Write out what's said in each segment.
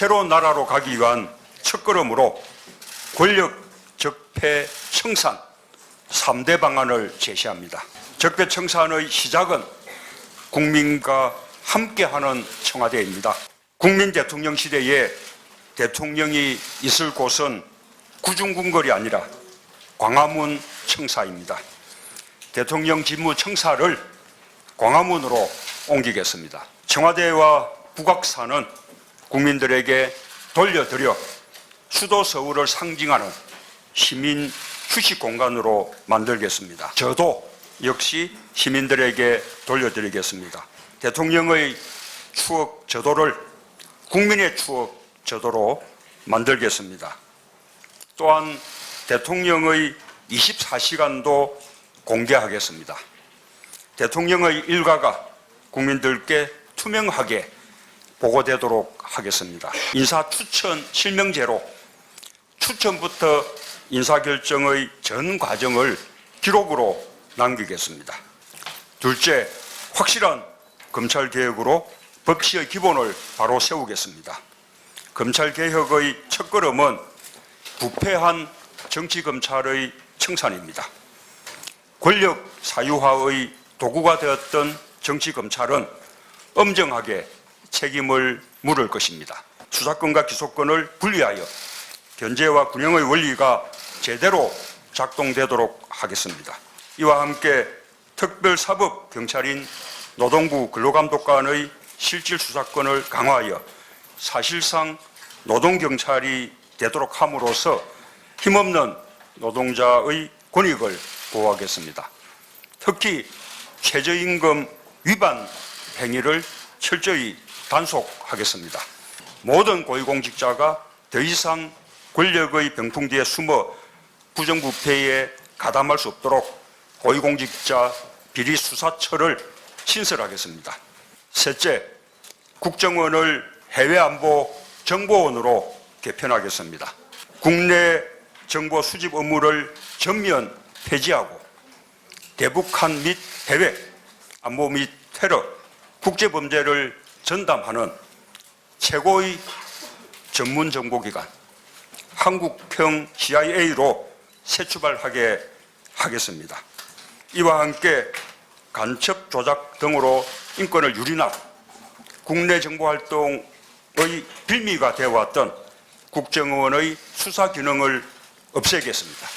새로운 나라로 가기 위한 첫걸음으로 권력 적폐 청산 3대 방안을 제시합니다. 적폐 청산의 시작은 국민과 함께하는 청와대입니다. 국민 대통령 시대에 대통령이 있을 곳은 구중궁궐이 아니라 광화문 청사입니다. 대통령 직무 청사를 광화문으로 옮기겠습니다. 청와대와 북악산은 국민들에게 돌려드려 수도 서울을 상징하는 시민 휴식 공간으로 만들겠습니다. 저도 역시 시민들에게 돌려드리겠습니다. 대통령의 추억 저도를 국민의 추억 저도로 만들겠습니다. 또한 대통령의 24시간도 공개하겠습니다. 대통령의 일가가 국민들께 투명하게 보고되도록 하겠습니다. 인사 추천 실명제로 추천부터 인사결정의 전 과정을 기록으로 남기겠습니다. 둘째, 확실한 검찰개혁으로 법치의 기본을 바로 세우겠습니다. 검찰개혁의 첫걸음은 부패한 정치검찰의 청산입니다. 권력 사유화의 도구가 되었던 정치검찰은 엄정하게 책임을 물을 것입니다. 수사권과 기소권을 분리하여 견제와 균형의 원리가 제대로 작동되도록 하겠습니다. 이와 함께 특별사법 경찰인 노동부 근로감독관의 실질 수사권을 강화하여 사실상 노동경찰이 되도록 함으로써 힘없는 노동자의 권익을 보호하겠습니다. 특히 최저임금 위반 행위를 철저히 단속하겠습니다. 모든 고위공직자가 더 이상 권력의 병풍 뒤에 숨어 부정부패에 가담할 수 없도록 고위공직자 비리 수사처를 신설하겠습니다. 셋째, 국정원을 해외안보 정보원으로 개편하겠습니다. 국내 정보 수집 업무를 전면 폐지하고 대북한 및 해외 안보 및 테러, 국제 범죄를 전담하는 최고의 전문 정보기관 한국형 CIA로 새 출발하게 하겠습니다. 이와 함께 간첩 조작 등으로 인권을 유린하고 국내 정보 활동의 빌미가 되어왔던 국정원의 수사 기능을 없애겠습니다.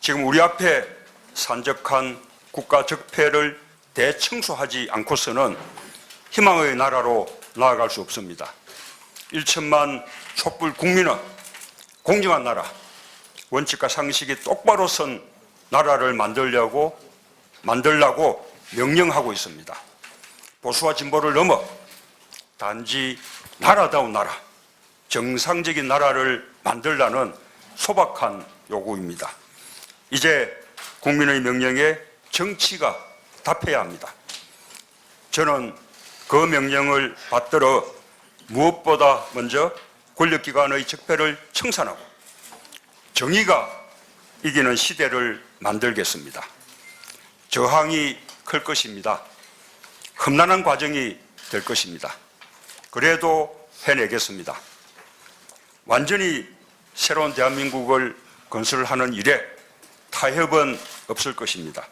지금 우리 앞에 산적한 국가 적폐를 대청소하지 않고서는 희망의 나라로 나아갈 수 없습니다. 1천만 촛불 국민은 공정한 나라, 원칙과 상식이 똑바로 선 나라를 만들려고 만들라고 명령하고 있습니다. 보수와 진보를 넘어 단지 나라다운 나라, 정상적인 나라를 만들라는 소박한 요구입니다. 이제 국민의 명령에 정치가 답해야 합니다. 저는 그 명령을 받들어 무엇보다 먼저 권력기관의 적폐를 청산하고 정의가 이기는 시대를 만들겠습니다. 저항이 클 것입니다. 험난한 과정이 될 것입니다. 그래도 해내겠습니다. 완전히 새로운 대한민국을 건설하는 일에 타협은 없을 것입니다.